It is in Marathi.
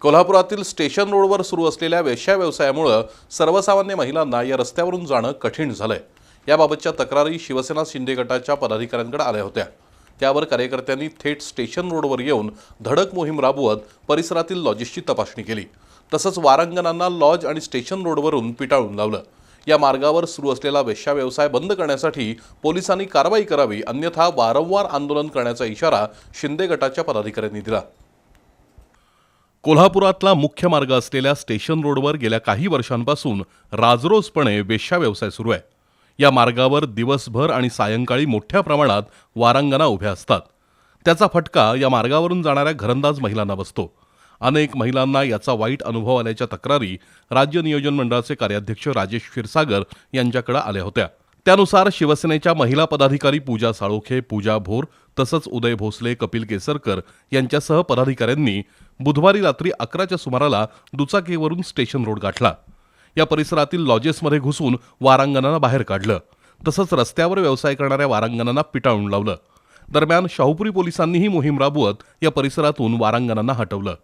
कोल्हापुरातील स्टेशन रोडवर सुरू असलेल्या वेश्या व्यवसायामुळं सर्वसामान्य महिलांना या रस्त्यावरून जाणं कठीण झालंय. याबाबतच्या तक्रारी शिवसेना शिंदे गटाच्या पदाधिकाऱ्यांकडे आल्या होत्या. त्यावर कार्यकर्त्यांनी थेट स्टेशन रोडवर येऊन धडक मोहीम राबवत परिसरातील लॉजेसची तपासणी केली. तसंच वारांगणांना लॉज आणि स्टेशन रोडवरून पिटाळून लावलं. या मार्गावर सुरू असलेला वेश्या व्यवसाय बंद करण्यासाठी पोलिसांनी कारवाई करावी अन्यथा वारंवार आंदोलन करण्याचा इशारा शिंदे गटाच्या पदाधिकाऱ्यांनी दिला. कोल्हापुरातला मुख्य मार्ग असलेल्या स्टेशन रोडवर गेल्या काही वर्षांपासून राजरोसपणे वेश्या व्यवसाय सुरू आहे. या मार्गावर दिवसभर आणि सायंकाळी मोठ्या प्रमाणात वारांगणा उभ्या असतात. त्याचा फटका या मार्गावरून जाणाऱ्या घरंदाज महिलांना बसतो. अनेक महिलांना याचा वाईट अनुभव आल्याच्या तक्रारी राज्य नियोजन मंडळाचे कार्याध्यक्ष राजेश क्षीरसागर यांच्याकडे आल्या होत्या. त्यानुसार शिवसेनेच्या महिला पदाधिकारी पूजा साळोखे पूजा भोर तसंच उदय भोसले कपिल केसरकर यांच्यासह पदाधिकाऱ्यांनी बुधवारी रात्री अकराच्या सुमाराला दुचाकीवरून स्टेशन रोड गाठला. या परिसरातील लॉजेसमध्ये घुसून वारांगणांना बाहेर काढलं. तसंच रस्त्यावर व्यवसाय करणाऱ्या वारांगणांना पिटाळून लावलं. दरम्यान शाहूपुरी पोलिसांनीही मोहीम राबवत या परिसरातून वारांगणांना हटवलं.